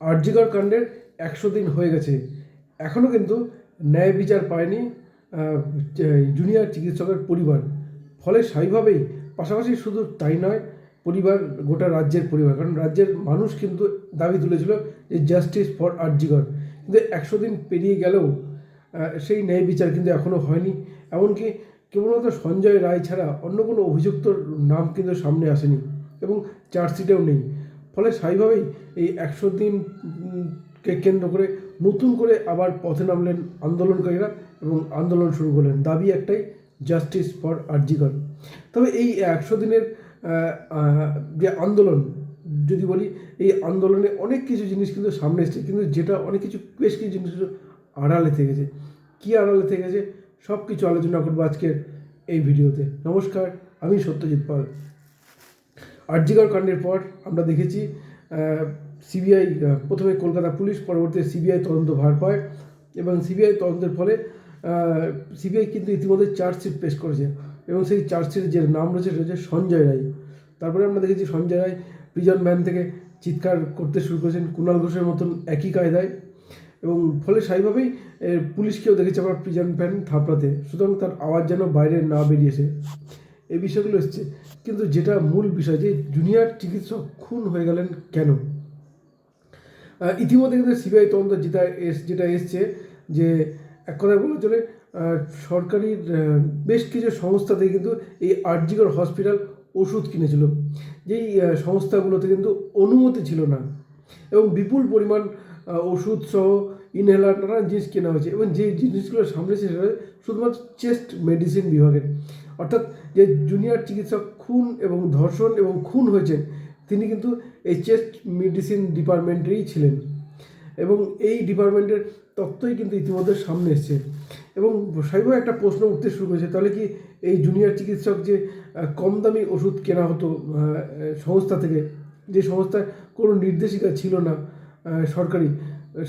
আরজিকর কাণ্ডের একশো দিন হয়ে গেছে। এখনও কিন্তু ন্যায় বিচার পায়নি জুনিয়র চিকিৎসকের পরিবার। ফলে স্বাভাবিকভাবেই পাশাপাশি শুধু তাই নয়, পরিবার, গোটা রাজ্যের পরিবার, কারণ রাজ্যের মানুষ কিন্তু দাবি তুলেছিল যে জাস্টিস ফর আরজিকর। কিন্তু একশো দিন পেরিয়ে গেলেও সেই ন্যায় বিচার কিন্তু এখনও হয়নি। এমনকি কেবলমাত্র সঞ্জয় রায় ছাড়া অন্য কোনো অভিযুক্তর নাম কিন্তু সামনে আসেনি এবং চার্জশিটেও নেই। ফলে স্বাভাবিকভাবেই এই একশো দিনকে কেন্দ্র করে নতুন করে আবার পথে নামলেন আন্দোলনকারীরা এবং আন্দোলন শুরু করলেন। দাবি একটাই জাস্টিস ফর আরজিকর তবে এই একশো দিনের যে আন্দোলন, যদি বলি, এই আন্দোলনে অনেক কিছু জিনিস কিন্তু সামনে এসেছে, কিন্তু যেটা অনেক কিছু, বেশ কিছু জিনিস আড়ালে থেকেছে কী আড়ালে থেকেছে সব কিছু আলোচনা করব আজকের এই ভিডিওতে। নমস্কার, আমি সত্যজিৎ পাল। আরজিকর কাণ্ডের পর আমরা দেখেছি সিবিআই প্রথমে কলকাতা পুলিশ পরবর্তীতে সিবিআই তদন্ত ভার পায় এবং সিবিআই তদন্তের ফলে সিবিআই কিন্তু ইতিমধ্যে চার্জশিট পেশ করেছে এবং সেই চার্জশিটের যে নাম রয়েছে সেটা হচ্ছে সঞ্জয় রায়। তারপরে আমরা দেখেছি সঞ্জয় রায় প্রিজন ম্যান থেকে চিৎকার করতে শুরু করেছেন কুণাল ঘোষের মতন একই কায়দায় এবং ফলে স্বাভাবিকভাবেই পুলিশকেও দেখেছি আমরা প্রিজন ভ্যান থাপড়াতে। সুতরাং তার আওয়াজ যেন বাইরে না বেরিয়েছে। এই বিষয়গুলো এসছে। কিন্তু যেটা মূল বিষয় যে জুনিয়র চিকিৎসক খুন হয়ে গেলেন কেন? ইতিমধ্যে কিন্তু সিবিআই তদন্ত যেটা এস যেটা এসছে যে এক কথায় বলা চলে সরকারি বেশ কিছু সংস্থা থেকে কিন্তু এই আরজিগর হসপিটাল ওষুধ কিনেছিল। যেই সংস্থাগুলোতে কিন্তু অনুমতি ছিল না। এবং বিপুল পরিমাণ ওষুধ সহ ইনহেলার নানান জিনিস কেনা হয়েছে। এবং যে জিনিসগুলো সামনে সেটা শুধুমাত্র চেস্ট মেডিসিন বিভাগের। অর্থাৎ যে জুনিয়র চিকিৎসক খুন এবং ধর্ষণ এবং খুন হয়েছেন, তিনি কিন্তু এই চেস্ট মেডিসিন ডিপার্টমেন্টেরই ছিলেন। এবং এই ডিপার্টমেন্টের তত্ত্বই কিন্তু ইতিমধ্যে সামনে এসছে। এবং স্বাভাবিক একটা প্রশ্ন উঠতে শুরু করেছে, তাহলে কি এই জুনিয়র চিকিৎসক যে কম দামি ওষুধ কেনা হতো সংস্থা থেকে, যে সংস্থার কোনো নির্দেশিকা ছিল না সরকারি,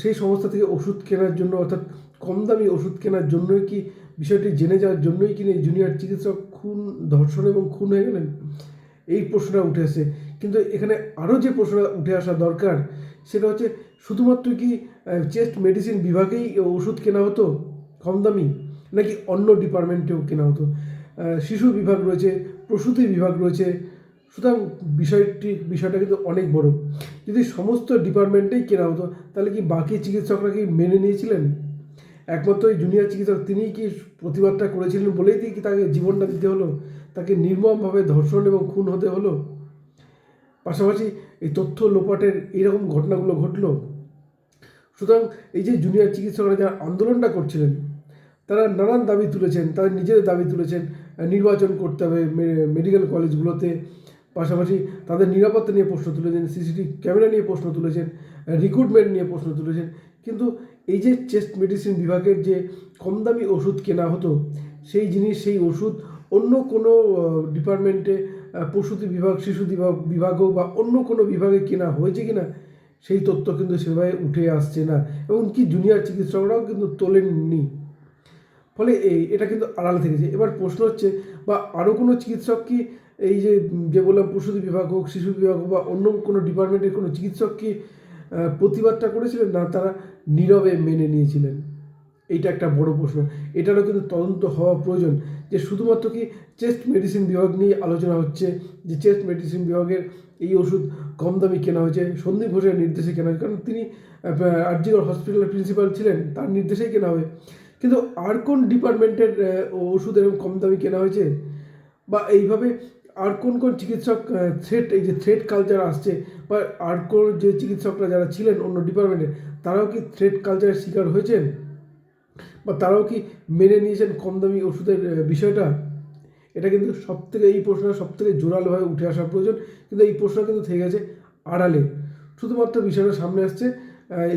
সেই সংস্থা থেকে ওষুধ কেনার জন্য, অর্থাৎ কম দামি ওষুধ কেনার জন্যই কি বিষয়টি জেনে যাওয়ার জন্যই কি এই জুনিয়র চিকিৎসক খুন, ধর্ষণ এবং খুন হয়ে গেলেন? এই প্রশ্নটা উঠে আসে। কিন্তু এখানে আরও যে প্রশ্নটা উঠে আসা দরকার, সেটা হচ্ছে শুধুমাত্র কি চেস্ট মেডিসিন বিভাগেই ওষুধ কেনা হতো কম দামি, নাকি অন্য ডিপার্টমেন্টেও কেনা হতো? শিশু বিভাগ রয়েছে, প্রসূতি বিভাগ রয়েছে। সুতরাং বিষয়টি, বিষয়টা কিন্তু অনেক বড়। যদি সমস্ত ডিপার্টমেন্টেই কেনা হতো, তাহলে কি বাকি চিকিৎসকরা কি মেনে নিয়েছিলেন? একমাত্র এই জুনিয়র চিকিৎসক তিনিই কি প্রতিবাদটা করেছিলেন বলেই কি তাকে জীবনটা দিতে হলো? তাকে নির্মমভাবে ধর্ষণ এবং খুন হতে হলো? পাশাপাশি এই তথ্য লোপাটের এইরকম ঘটনাগুলো ঘটলো। সুতরাং এই যে জুনিয়র চিকিৎসকরা যারা আন্দোলনটা করছিলেন, তারা নানান দাবি তুলেছেন, তারা নিজেদের দাবি তুলেছেন নির্বাচন করতে হবে মেডিকেল কলেজগুলোতে পাশাপাশি তাদের নিরাপত্তা নিয়ে প্রশ্ন তুলেছেন সিসিটিভি ক্যামেরা নিয়ে প্রশ্ন তুলেছেন রিক্রুটমেন্ট নিয়ে প্রশ্ন তুলেছেন। কিন্তু এই যে চেস্ট মেডিসিন বিভাগের যে কম দামি ওষুধ কেনা হতো, সেই জিনিস, সেই ওষুধ অন্য কোনো ডিপার্টমেন্টে প্রসূতি বিভাগ, শিশু বিভাগ বিভাগ হোক বা অন্য কোনো বিভাগে কেনা হয়েছে কি না সেই তথ্য কিন্তু সেভাবে উঠে আসছে না। এবং কি জুনিয়র চিকিৎসকরাও কিন্তু তোলেননি। ফলে এই এটা কিন্তু আড়ালে থেকেছে এবার প্রশ্ন হচ্ছে, বা আরও কোনো চিকিৎসক কি এই যে যে বললাম প্রসূতি বিভাগ হোক, শিশু বিভাগ হোক বা অন্য কোনো ডিপার্টমেন্টের কোনো চিকিৎসক কি প্রতিবাদটা করেছিলেন না, তারা নীরবে মেনে নিয়েছিলেন। এইটা একটা বড় প্রশ্ন। এটারও কিন্তু তদন্ত হওয়া প্রয়োজন যে শুধুমাত্র কি চেস্ট মেডিসিন বিভাগ নিয়ে আলোচনা হচ্ছে, যে চেস্ট মেডিসিন বিভাগের এই ওষুধ কম দামি কেনা হয়েছে, সন্দীপ ঘোষের নির্দেশে কেনা হয়েছে, কারণ তিনি আরজিগড় হসপিটালের প্রিন্সিপাল ছিলেন, তার নির্দেশেই কেনা হবে। কিন্তু আর কোন ডিপার্টমেন্টের ওষুধ এরকম কম দামি কেনা হয়েছে? বা এইভাবে আর কোন কোন চিকিৎসক থ্রেট এই যে থ্রেট কালচার আসছে বা আর কোন যে চিকিৎসকরা যারা ছিলেন অন্য ডিপার্টমেন্টে তারাও কি থ্রেট কালচারের শিকার হয়েছেন? বা তারাও কি মেনে নিয়েছেন কম দামি ওষুধের বিষয়টা? এটা কিন্তু সব থেকে এই প্রশ্নটা সব থেকে জোরালোভাবে উঠে আসা প্রয়োজন, কিন্তু এই প্রশ্ন কিন্তু থেকে গেছে আড়ালে। শুধুমাত্র বিষয়টা সামনে আসছে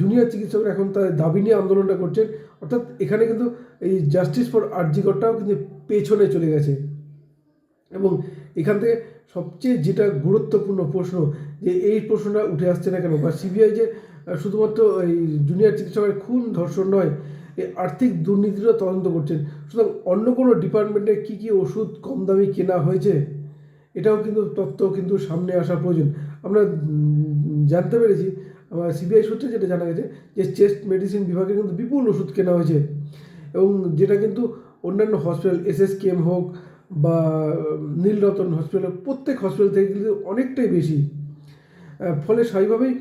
জুনিয়র চিকিৎসকরা এখন তাদের দাবি নিয়ে আন্দোলনটা করছেন, অর্থাৎ এখানে কিন্তু এই জাস্টিস ফর আরজিকরটাও কিন্তু পেছনে চলে গেছে। এবং এখান থেকে সবচেয়ে যেটা গুরুত্বপূর্ণ প্রশ্ন যে এই প্রশ্নটা উঠে আসছে না কেন? বা সিবিআই যে শুধুমাত্র এই জুনিয়র চিকিৎসকের খুন ধর্ষণ নয়, এই আর্থিক দুর্নীতিরও তদন্ত করছেন। সুতরাং অন্য কোনো ডিপার্টমেন্টে কী কী ওষুধ কম দামি কেনা হয়েছে? এটাও কিন্তু তথ্য কিন্তু সামনে আসা প্রয়োজন। আমরা জানতে পেরেছি, আমার সিবিআই সূত্রে যেটা জানা গেছে যে চেস্ট মেডিসিন বিভাগে কিন্তু বিপুল ওষুধ কেনা হয়েছে। এবং যেটা কিন্তু অন্যান্য হসপিটাল এস এস এসএসকেএম হোক বা নীলরতন হসপিটাল প্রত্যেক হসপিটাল থেকে কিন্তু অনেকটাই বেশি। ফলে স্বাভাবিকভাবেই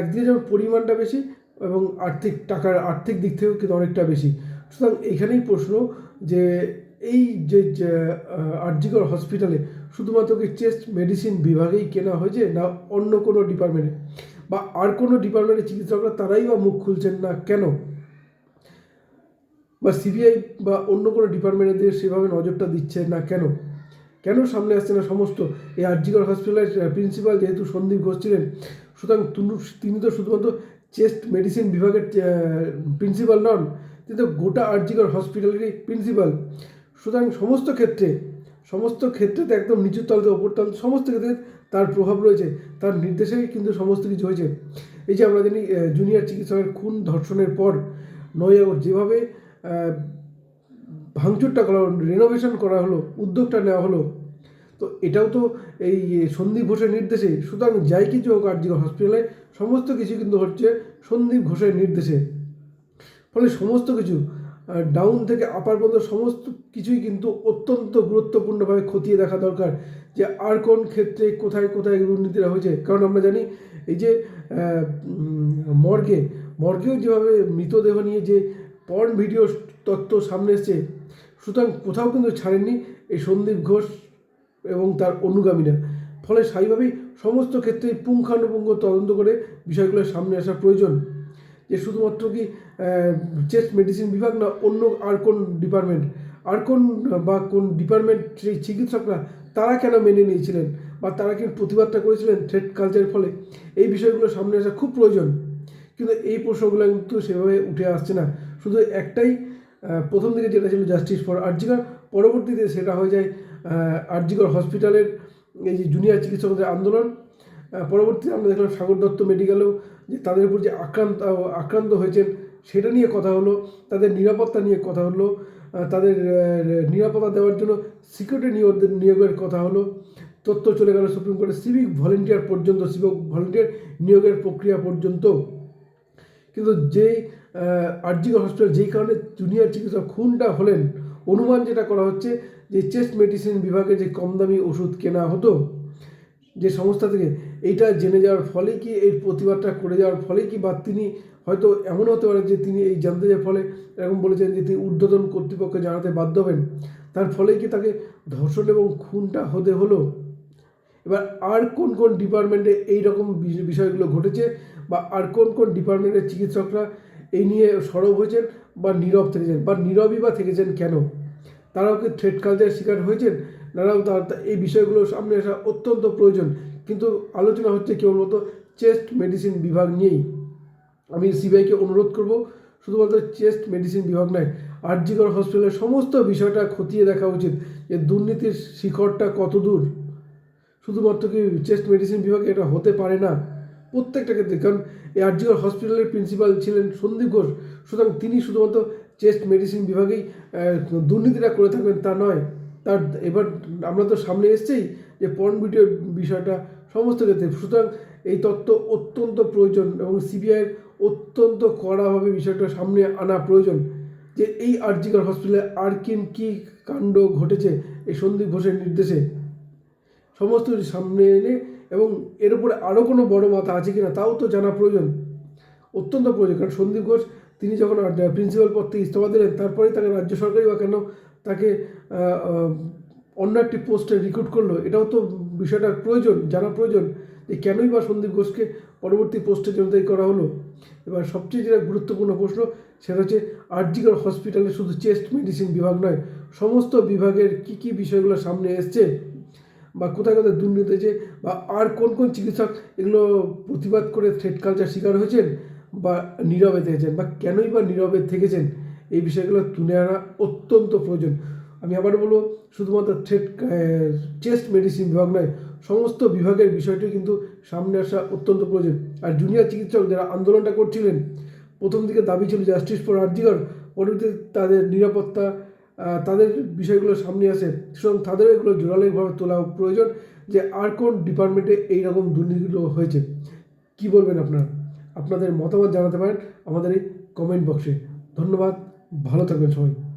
একদিকে যেমন পরিমাণটা বেশি এবং আর্থিক টাকার আর্থিক দিক থেকেও কিন্তু অনেকটা বেশি। সুতরাং এখানেই প্রশ্ন যে এই যে আরজিকর হসপিটালে শুধুমাত্র কি চেস্ট মেডিসিন বিভাগেই কেনা হয়েছে না অন্য কোনো ডিপার্টমেন্টে বা আর কোনো ডিপার্টমেন্টের চিকিৎসকরা তারাই বা মুখ খুলছেন না কেন? বা সিবিআই বা অন্য কোনো ডিপার্টমেন্টের দিকে সেভাবে নজরটা দিচ্ছে না কেন? কেন সামনে আসছে না সমস্ত? এই আরজিগড় হসপিটালের প্রিন্সিপাল যেহেতু সন্দীপ ঘোষ ছিলেন, সুতরাং তুনু- তো শুধুমাত্র চেস্ট মেডিসিন বিভাগের প্রিন্সিপাল নন, তিনি তো গোটা আরজিগড় হসপিটালেরই প্রিন্সিপাল সুতরাং সমস্ত ক্ষেত্রে, সমস্ত ক্ষেত্রেতে একদম নিচুর তলতে, ওপর তল সমস্ত ক্ষেত্রে তার প্রভাব রয়েছে, তার নির্দেশেই কিন্তু সমস্ত কিছু হয়েছে। এই যে আমরা জানি জুনিয়র চিকিৎসকের খুন ধর্ষণের পর নয় আগস্ট যেভাবে ভাঙচুরটা করা হলো রেনোভেশন করা হলো, উদ্যোগটা নেওয়া হলো। তো এটাও তো এই সন্দীপ ঘোষের নির্দেশে, সুতরাং যাই কিছু হোক আরজিগর হসপিটালে সমস্ত কিছু কিন্তু হচ্ছে সন্দীপ ঘোষের নির্দেশে। ফলে সমস্ত কিছু ডাউন থেকে আপার পর্যন্ত সমস্ত কিছুই কিন্তু অত্যন্ত গুরুত্বপূর্ণভাবে খতিয়ে দেখা দরকার যে আর কোন ক্ষেত্রে কোথায় কোথায় দুর্নীতিটা হয়েছে। কারণ আমরা জানি এই যে মর্গে, মর্গেও যেভাবে মৃতদেহ নিয়ে যে পর্ন ভিডিও তত্ত্ব সামনে এসছে। সুতরাং কোথাও কিন্তু ছাড়েননি এই সন্দীপ ঘোষ এবং তার অনুগামীরা। ফলে স্বাভাবিকভাবেই সমস্ত ক্ষেত্রে পুঙ্খানুপুঙ্খ তদন্ত করে বিষয়গুলো সামনে আসা প্রয়োজন। যে শুধুমাত্র কি চেস্ট মেডিসিন বিভাগ না, অন্য আর কোন ডিপার্টমেন্ট? আর কোন, বা কোন ডিপার্টমেন্ট সেই চিকিৎসকরা তারা কেন মেনে নিয়েছিলেন? বা তারা কি প্রতিবাদটা করেছিলেন থ্রেড কালচারের ফলে? এই বিষয়গুলো সামনে আসা খুব প্রয়োজন। কিন্তু এই প্রশ্নগুলো কিন্তু সেভাবে উঠে আসছে না। শুধু একটাই প্রথম দিকে যেটা ছিল জাস্টিস ফর আরজিকর, পরবর্তীতে সেটা হয়ে যায় আরজিকর হসপিটালের এই যে জুনিয়র চিকিৎসকদের আন্দোলন। পরবর্তীতে আমরা দেখলাম সাগর দত্ত মেডিকেলেও যে তাদের উপর যে আক্রান্ত আক্রান্ত হয়েছেন, সেটা নিয়ে কথা হলো, তাদের নিরাপত্তা নিয়ে কথা হলো তাদের নিরাপত্তা দেওয়ার জন্য সিকিউরিটি নিয়োগের নিয়োগের কথা হলো। তথ্য চলে গেল সুপ্রিম কোর্টে সিভিক ভলেন্টিয়ার পর্যন্ত সিভিক ভলেন্টিয়ার নিয়োগের প্রক্রিয়া পর্যন্ত। কিন্তু যেই আরজিগর হসপিটাল যেই কারণে জুনিয়র চিকিৎসক খুনটা হলেন, অনুমান যেটা করা হচ্ছে যে চেস্ট মেডিসিন বিভাগে যে কম দামি ওষুধ কেনা হতো, যে সংস্থা থেকে, এইটা জেনে যাওয়ার ফলে কি এই প্রতিবাদটা করে যাওয়ার ফলে কি, বা তিনি হয়তো এমন হতে পারে যে তিনি এই জানতে যাওয়ার ফলে এরকম বলেছেন যে তিনি ঊর্ধ্বতন কর্তৃপক্ষকে জানাতে বাধ্য হবেন। তার ফলে কি তাকে ধর্ষণ এবং খুনটা হতে হলো? এবার আর কোন কোন ডিপার্টমেন্টে এই রকম বিষয়গুলো ঘটেছে বা আর কোন কোন ডিপার্টমেন্টের চিকিৎসকরা এই নিয়ে সরব হয়েছেন বা নীরব থেকেছেন বা নীরবই বা থেকেছেন কেন? তারাও কি থ্রেড কালচার শিকার হয়েছেন? তারাও তার এই বিষয়গুলো সামনে আসা অত্যন্ত প্রয়োজন। কিন্তু আলোচনা হচ্ছে কেবলমাত্র চেস্ট মেডিসিন বিভাগ নিয়েই। আমি সিবিআইকে অনুরোধ করব, শুধুমাত্র চেস্ট মেডিসিন বিভাগ নয় আর আরজিগড় হসপিটালের সমস্ত বিষয়টা খতিয়ে দেখা উচিত যে দুর্নীতির শিখরটা কত দূর। শুধুমাত্র কি চেস্ট মেডিসিন বিভাগে এটা হতে পারে না? প্রত্যেকটা ক্ষেত্রে, কারণ এই আরজিগড় হসপিটালের প্রিন্সিপাল ছিলেন সন্দীপ ঘোষ। সুতরাং তিনি শুধুমাত্র চেস্ট মেডিসিন বিভাগেই দুর্নীতিটা করে থাকবেন তা নয়। তার, এবার আমরা তো সামনে এসেছেই যে পর্ন ভিডিও বিষয়টা সমস্ত ক্ষেত্রে। সুতরাং এই তত্ত্ব অত্যন্ত প্রয়োজন এবং সিবিআইয়ের অত্যন্ত কড়াভাবে বিষয়টা সামনে আনা প্রয়োজন। যে এই আরজিগড় হসপিটালে আর কিম কী কাণ্ড ঘটেছে, এই সন্দীপ ঘোষের নির্দেশে। সমস্ত কিছু সামনে এনে এবং এর উপরে আরও কোনো বড় মাথা আছে কিনা তাও তো জানা প্রয়োজন। অত্যন্ত প্রয়োজন, কারণ সন্দীপ ঘোষ, তিনি যখন প্রিন্সিপাল পদ থেকে ইস্তফা দিলেন, তারপরেই তাকে রাজ্য সরকারই বা কেন তাকে অন্য একটি পোস্টে রিক্রুট করল, এটাও তো বিষয়টা প্রয়োজন, জানা প্রয়োজন যে কেনই বা সন্দীপ ঘোষকে পরবর্তী পোস্টে জনতাই করা হলো। এবার সবচেয়ে যেটা গুরুত্বপূর্ণ প্রশ্ন, সেটা হচ্ছে আরজিগর হসপিটালে শুধু চেস্ট মেডিসিন বিভাগ নয়, সমস্ত বিভাগের কি কি বিষয়গুলো সামনে এসছে? কোথায় কোথায় দুর্নীতি হয়েছে বা আর কোন কোন চিকিৎসক এগুলো প্রতিবাদ করে থ্রেড কালচার শিকার হয়েছেন বা নীরবে থেকেছেন বা কেনই বা নীরবে থেকেছেন এই বিষয়গুলো তুলে আনা অত্যন্ত প্রয়োজন। আমি আবার বলব, শুধুমাত্র থ্রেড চেস্ট মেডিসিন বিভাগ নয়, সমস্ত বিভাগের বিষয়টি কিন্তু সামনে আসা অত্যন্ত প্রয়োজন। আর জুনিয়র চিকিৎসক যারা আন্দোলনটা করছিলেন, প্রথম দিকে দাবি ছিল জাস্টিস ফর আর্জিগর পরবর্তীতে তাদের নিরাপত্তা তাদের বিষয়গুলো সামনে আসে। সুতরাং তাদের এগুলো জোরালোভাবে তোলা প্রয়োজন যে আর কোন ডিপার্টমেন্টে এইরকম দুর্নীতিগুলো হয়েছে। কি বলবেন আপনারা? আপনাদের মতামত জানাতে পারেন আমাদের এই কমেন্ট বক্সে। ধন্যবাদ, ভালো থাকবেন সবাই।